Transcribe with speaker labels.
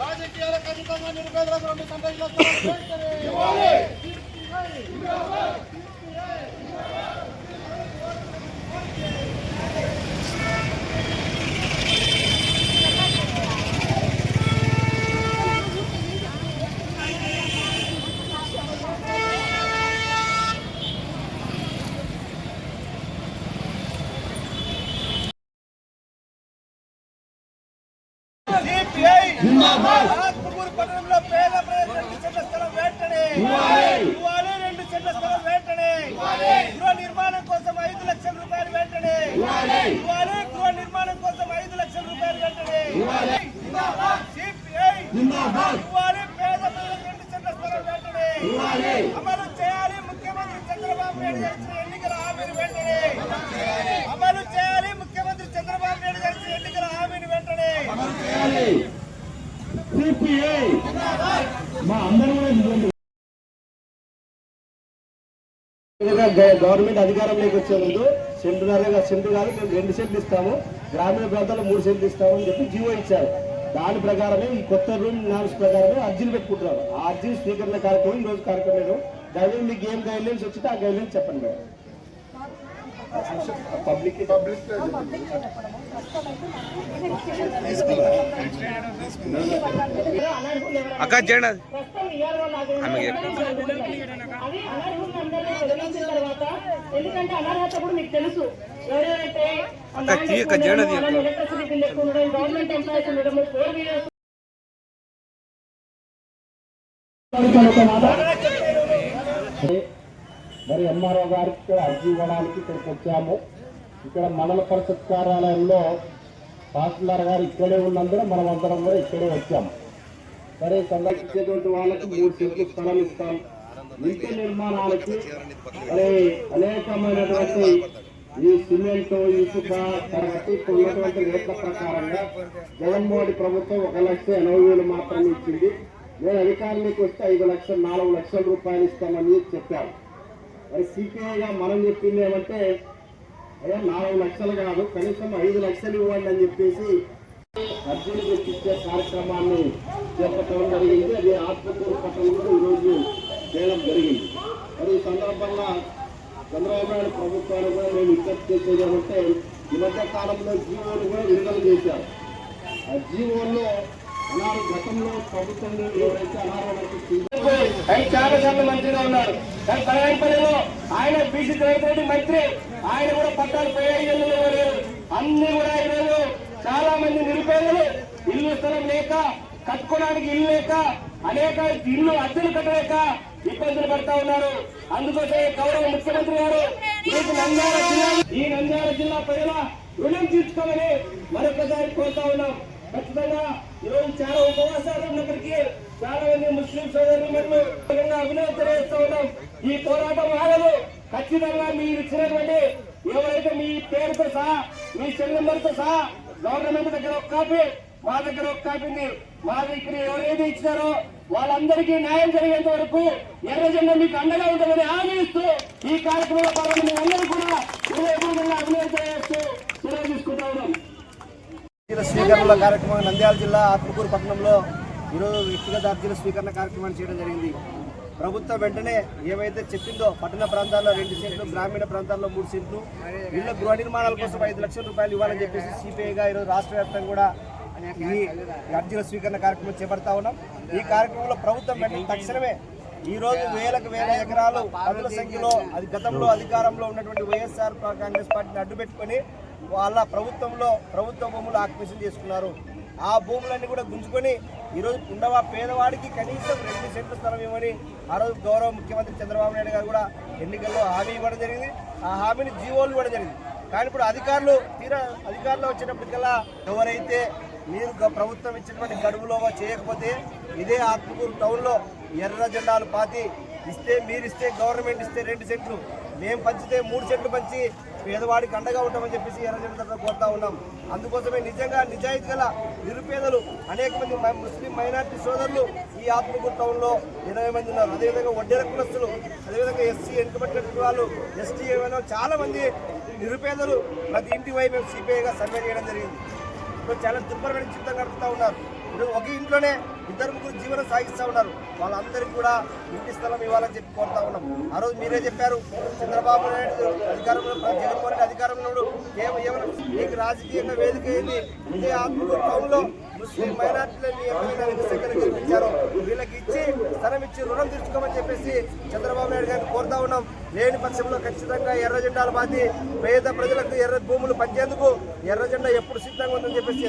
Speaker 1: రాజకీయాలకు అతీతంగా నిరుపేదలకు రెండు సెంట్ల సిపిఐ ఆత్మకూరు పట్టణంలో పేద ప్రజలకు సెంట్ల స్థలం వెంటనే. ఇవ్వాలి. రెండు సెంట్ల స్థలం వెంటనే. గృహ నిర్మాణం కోసం ఐదు లక్షల రూపాయలు వెంటనే. ఇవ్వాలి. గృహ నిర్మాణం కోసం ఐదు లక్షల రూపాయలు వెంటనే. సిపిఐ ఇవ్వాలి పేద ప్రజలకు రెండు స్థలం వెంటనే. అమలు చేయాలి ముఖ్యమంత్రి చంద్రబాబు నాయుడు చేసిన ఎన్నికల హామీని వెంటనే. అమలు చేయాలి ముఖ్యమంత్రి చంద్రబాబు నాయుడు చేసిన ఎన్నికల హామీని వెంటనే
Speaker 2: సిపిఐ మా అందరం గవర్నమెంట్ అధికారంలోకి వచ్చే ముందు సెంటున్నరగా సెంటు కాదు మేము రెండు సెంట్లు ఇస్తాము. గ్రామీణ ప్రాంతాల్లో మూడు సెంట్లు ఇస్తాము అని చెప్పి జీవో ఇచ్చారు. దాని ప్రకారమే ఈ కొత్త రూల్ నామ్స్ ప్రకారమే అర్జీలు పెట్టుకుంటున్నారు ఆ అర్జీ స్వీకరణ కార్యక్రమం ఈ రోజు కార్యక్రమం లేదు. దాని మీకు ఏం గైడ్ లైన్స్ వచ్చితే ఆ గైడ్ లైన్స్ చెప్పండి మేడం. పబ్లిక్ పబ్లిక్
Speaker 3: అక్క చేయండి
Speaker 4: ఆమె
Speaker 3: అక్క అక్క.
Speaker 4: గవర్నమెంట్ ఎంప్లాయీస్ ఫోర్ వీలర్స్
Speaker 2: మరి ఎంఆర్ఓ గారికి ఇక్కడ అర్జీ ఇవ్వడానికి ఇక్కడికి వచ్చాము. ఇక్కడ మండల పరిషత్ కార్యాలయంలో తహసీల్దార్ గారు ఇక్కడే ఉన్నందున మనం అందరం కూడా ఇక్కడే వచ్చాము సరే సందర్శించేటువంటి వాళ్ళకి మూడు సెంట్లు స్థలం ఇస్తాం. ఇంటి నిర్మాణాలకి మరి అనేకమైనటువంటి ఈ సిమెంట్ ఇసుక తర్వాత ఇప్పుడు ఉన్నటువంటి రేట్ల ప్రకారంగా జగన్మోహన్ ప్రభుత్వం ఒక లక్ష ఎనభై వేలు మాత్రమే ఇచ్చింది. నేను అధికారులకు వస్తే ఐదు లక్షలు నాలుగు లక్షల రూపాయలు ఇస్తామని చెప్పాను మరి సిపిఐగా మనం చెప్పింది ఏమంటే అదే నాలుగు లక్షలు కాదు కనీసం ఐదు లక్షలు ఇవ్వండి అని చెప్పేసి అర్జీలు పెట్టించే కార్యక్రమాన్ని చేపట్టడం జరిగింది. అది ఆత్మకూరు పట్టణంలో ఈరోజు చేయడం జరిగింది. మరి ఈ సందర్భంగా చంద్రబాబు నాయుడు ప్రభుత్వాన్ని కూడా మేము విజ్ఞప్తి చేసేది ఏమంటే ఈ మధ్య కాలంలో జీవోలు కూడా విడుదల చేశారు. ఆ జీవోల్లో అనారు గతంలో ప్రభుత్వం ఎవరైతే అనారోగ్యం ఆయన మంత్రిగా ఉన్నారు. కానీ బలగంపల్లిలో ఆయన బీసీ రెడ్డి మంత్రి ఆయన కూడా పట్టాలు పోయేళ్ళు అన్ని కూడా ఈరోజు చాలా మంది నిరుపేదలు. ఇల్లు స్థలం లేక కట్టుకోవడానికి ఇల్లు లేక అనేక ఇల్లు అద్దెలు కట్టలేక ఇబ్బందులు పడతా ఉన్నారు. అందుకోసం గౌరవ ముఖ్యమంత్రి గారు నంద్యాల జిల్లా ఈ నంద్యాల జిల్లా ప్రజల రుణం తీర్చుకోమని మరొకసారి కోరుతా ఉన్నాం. ఖచ్చితంగా ఈరోజు చాలా ఉపవాసాలు ఉన్నప్పటికీ చాలా మంది ముస్లిం సోదరులు మరియు అభినందన తెలియజేస్తా ఉన్నాం. ఈ పోరాటం ఆగదు. ఖచ్చితంగా మీరు ఇచ్చినటువంటి ఎవరైతే మీ పేరుతో సహా మీ సెల్ నెంబర్తో సహా గవర్నమెంట్ దగ్గర ఒక కాపీ మా దగ్గర ఒక కాపీని మా దగ్గర ఎవరైతే ఇచ్చినారో వాళ్ళందరికీ న్యాయం జరిగేంత వరకు ఎర్రజెండ మీకు అండగా ఉంటుందని ఆదరిస్తూ ఈ కార్యక్రమంలో పాల్గొన్న మీ అందరూ కూడా హృదయపూర్వకంగా అభినందన తెలియజేస్తూ సెలవు తీసుకుంటా ఉన్నాం.
Speaker 1: అర్జీల స్వీకరణల కార్యక్రమం నంద్యాల జిల్లా ఆత్మకూరు పట్టణంలో ఈరోజు వ్యక్తిగత అర్జీల స్వీకరణ కార్యక్రమాన్ని చేయడం జరిగింది. ప్రభుత్వం వెంటనే ఏవైతే చెప్పిందో పట్టణ ప్రాంతాల్లో రెండు సెంట్లు గ్రామీణ ప్రాంతాల్లో మూడు సెంట్లు ఇళ్ళ గృహ నిర్మాణాల కోసం ఐదు లక్షల రూపాయలు ఇవ్వాలని చెప్పేసి సిపిఐగా ఈరోజు రాష్ట్ర వ్యాప్తంగా కూడా ఈ అర్జీల స్వీకరణ కార్యక్రమం చేపడతా ఉన్నాం. ఈ కార్యక్రమంలో ప్రభుత్వం వెంటనే తక్షణమే ఈ రోజు వేలకు వేల ఎకరాలు పనుల సంఖ్యలో అది గతంలో అధికారంలో ఉన్నటువంటి వైఎస్ఆర్ కాంగ్రెస్ పార్టీని అడ్డుపెట్టుకొని వాళ్ళ ప్రభుత్వంలో ప్రభుత్వ భూములు ఆక్యుపేషన్ చేసుకున్నారు. ఆ భూములన్నీ కూడా గుంజుకొని ఈరోజు ఉండవా పేదవాడికి కనీసం రెండు సెంట్ల స్థలం ఇవ్వని ఆ రోజు గౌరవ ముఖ్యమంత్రి చంద్రబాబు నాయుడు గారు కూడా ఎన్నికల్లో హామీ ఇవ్వడం జరిగింది. ఆ హామీని జీవోలు ఇవ్వడం జరిగింది. కానీ ఇప్పుడు అధికారులు తీరా అధికారులు వచ్చినప్పటికల్లా ఎవరైతే మీరు గ- ప్రభుత్వం ఇచ్చినటువంటి గడువులోగా చేయకపోతే ఇదే ఆత్మకూరు టౌన్లో ఎర్ర జెండాలు పాతి ఇస్తే మీరు ఇస్తే గవర్నమెంట్ ఇస్తే రెండు సెంట్లు. మేము పంచితే మూడు చెట్లు పంచి పేదవాడికి అండగా ఉంటామని చెప్పేసి ఎర్ర తరఫున కోరుతా ఉన్నాం. అందుకోసమే నిజంగా నిజాయితీ గల నిరుపేదలు అనేక మంది మ- ముస్లిం మైనార్టీ సోదరులు ఈ ఆత్మకూరు టౌన్లో ఇరవై మంది ఉన్నారు. అదేవిధంగా వడ్డీర కులస్తులు అదేవిధంగా ఎస్సీ వెనుకబడిన వాళ్ళు ఎస్టీ ఏమైనా చాలా మంది నిరుపేదలు ప్రతి ఇంటి వైపు మేము సిపిఐగా సర్వే చేయడం జరిగింది. చాలా దుర్భరమైన జీవితం గడుపుతూ ఉన్నారు. ఒక ఇంట్లోనే ఇద్దరు ముగ్గురు జీవనం సాగిస్తూ ఉన్నారు. వాళ్ళందరికీ కూడా ఇంటి స్థలం ఇవ్వాలని చెప్పి కోరుతా ఉన్నాం. ఆ రోజు మీరే చెప్పారు చంద్రబాబు నాయుడు అధికారంలో జగన్మోహన్ రెడ్డి అధికారంలో ఉన్నాడు. కేవలం మీకు రాజకీయంగా వేదిక అయింది ఇదే ఆత్మకూరు టౌన్లో ముస్లిం మైనార్టీలని ఎవరైనా వీళ్ళకి ఇచ్చి స్థలం ఇచ్చి రుణం తీర్చుకోమని చెప్పేసి చంద్రబాబు నాయుడు గారిని కోరుతా ఉన్నాం. లేని పక్షంలో ఖచ్చితంగా ఎర్ర జెండాలు బాధి పేద ప్రజలకు ఎర్ర భూములు పంచేందుకు ఎర్ర జెండా ఎప్పుడు సిద్ధంగా ఉందని చెప్పేసి